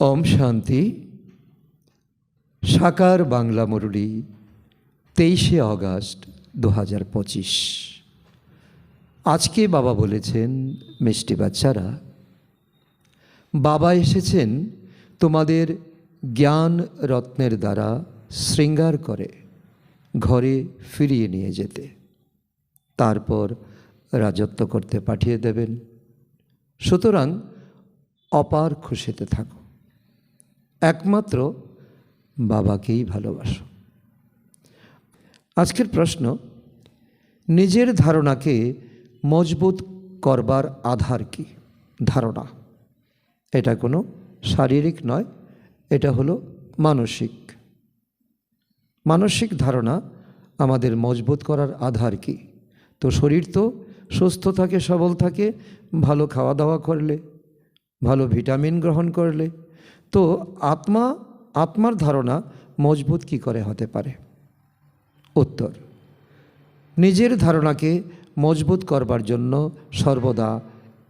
ওম শান্তি। সাকার বাংলা মুরলি, তেইশে আগস্ট দু হাজার পঁচিশ। আজকে বাবা বলেছেন, মিষ্টি বাচ্চারা, বাবা এসেছেন তোমাদের জ্ঞান রত্নের দ্বারা শৃঙ্গার করে ঘরে ফিরিয়ে নিয়ে যেতে। তারপর রাজত্ব করতে পাঠিয়ে দেবেন। সুতরাং অপার খুশিতে থাকো একমাত্র বাবাকেই ভালোবাসো। আজকের প্রশ্ন, নিজের ধারণাকে মজবুত করবার আধার কি? ধারণা। এটা কোনো শারীরিক নয়, এটা হলো মানসিক। মানসিক ধারণা আমাদের মজবুত করার আধার কি? তো শরীর তো সুস্থ থাকে, সবল থাকে, ভালো খাওয়া দাওয়া করলে, ভালো ভিটামিন গ্রহণ করলে তো আত্মা, আত্মার ধারণা মজবুত কি করে হতে পারে? উত্তর, নিজের ধারণাকে মজবুত করবার জন্য সর্বদা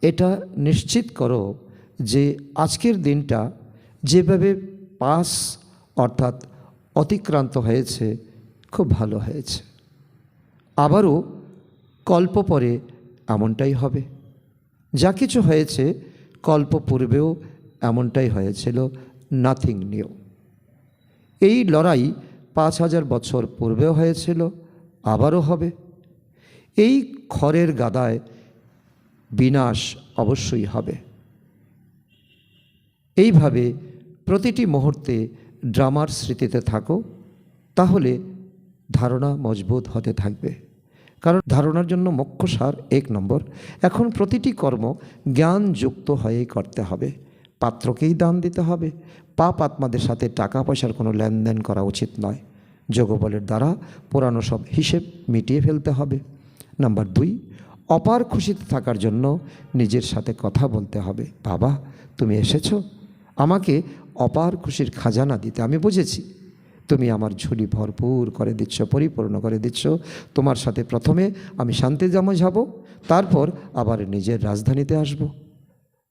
এটা নিশ্চিত করো যে আজকের দিনটা যেভাবে পাস অর্থাৎ অতিক্রান্ত হয়েছে, খুব ভালো হয়েছে। আবারও কল্প পরে এমনটাই হবে। যা কিছু হয়েছে, কল্প পূর্বেও এমনটাই হয়েছিল নাথিং নিউ। এই লড়াই পাঁচ হাজার বছর পূর্বেও হয়েছিল, আবারও হবে। এই খড়ের গাদায় বিনাশ অবশ্যই হবে। এইভাবে প্রতিটি মুহূর্তে ড্রামার স্মৃতিতে থাকো, তাহলে ধারণা মজবুত হতে থাকবে। কারণ ধারণার জন্য মুখ্য সার এক নম্বর। এখন প্রতিটি কর্ম জ্ঞানযুক্ত হয়েই করতে হবে। পাত্রকেই দান দিতে হবে। পাপ আত্মাদের সাথে টাকা পয়সার কোনো লেনদেন করা উচিত নয়। যোগবলের দ্বারা পুরানো সব হিসেব মিটিয়ে ফেলতে হবে। নাম্বার দুই, অপার খুশিতে থাকার জন্য নিজের সাথে কথা বলতে হবে। বাবা, তুমি এসেছ? আমাকে অপার খুশির খাজানা দিতে। আমি বুঝেছি। তুমি আমার ঝুলি ভরপুর করে দিচ্ছ, পরিপূর্ণ করে দিচ্ছ। তোমার সাথে প্রথমে আমি শান্তি জামা যাব, তারপর আবার নিজের রাজধানীতে আসব।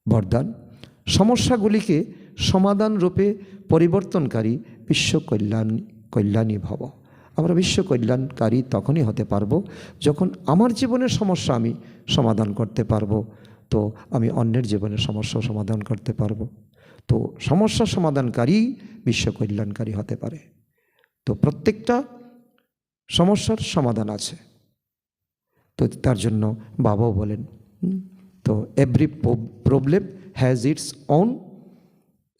বরদান। সমস্যাগুলিকে সমাধান রূপে পরিবর্তনকারী বিশ্ব কল্যাণ, কল্যাণী ভব। আমরা বিশ্ব কল্যাণকারী তখনই হতে পারব যখন আমার জীবনের সমস্যা আমি সমাধান করতে পারব। তো আমি অন্যের জীবনের সমস্যা সমাধান করতে পারব। তো সমস্যা সমাধানকারী বিশ্ব কল্যাণকারী হতে পারে। তো প্রত্যেকটা সমস্যার সমাধান আছে। তো তার জন্য বাবাও বলেন তো every problem has its own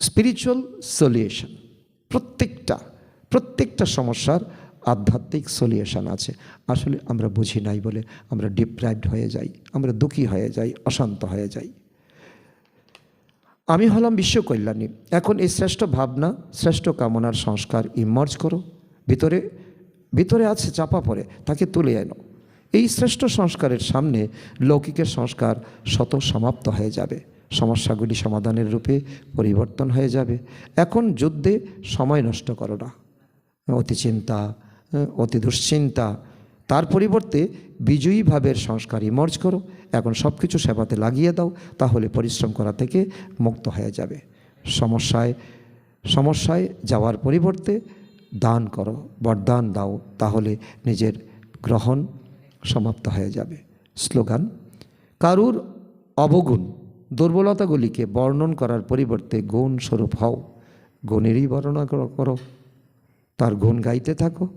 spiritual solution প্রত্যেকটা প্রত্যেকটা সমস্যার আধ্যাত্মিক সলিউশন আছে। আসলে আমরা বুঝি নাই বলে আমরা ডিপ্রাইভড হয়ে যাই, আমরা দুঃখী হয়ে যাই, অশান্ত হয়ে যাই। আমি হলাম বিশ্বকল্যাণী। এখন এই শ্রেষ্ঠ ভাবনা, শ্রেষ্ঠ কামনার সংস্কার ইমার্জ করো। ভিতরে ভিতরে আছে, চাপা পড়ে, তাকে তুলে এনো এই শ্রেষ্ঠ সংস্কারের সামনে লৌকিকের সংস্কার শত সমাপ্ত হয়ে যাবে। সমস্যাগুলি সমাধানের রূপে পরিবর্তন হয়ে যাবে। এখন যুদ্ধে সময় নষ্ট করো না। অতি চিন্তা, অতি দুশ্চিন্তা, তার পরিবর্তে বিজয়ী ভাবের সংস্কার ইমর্জ করো। এখন সব কিছু সেবাতে লাগিয়ে দাও, তাহলে পরিশ্রম করা থেকে মুক্ত হয়ে যাবে। সমস্যায় সমস্যায় যাওয়ার পরিবর্তে দান করো, বরদান দাও, তাহলে নিজের গ্রহণ সমাপ্ত হয়ে যাবে। স্লোগান, কারুর অবগুণ। দুর্বলতাগুলিকে বর্ণন করার পরিবর্তে গুণ স্বরূপ হও। গুণেরই বর্ণনা করো- তার গুণ গাইতে থাকো।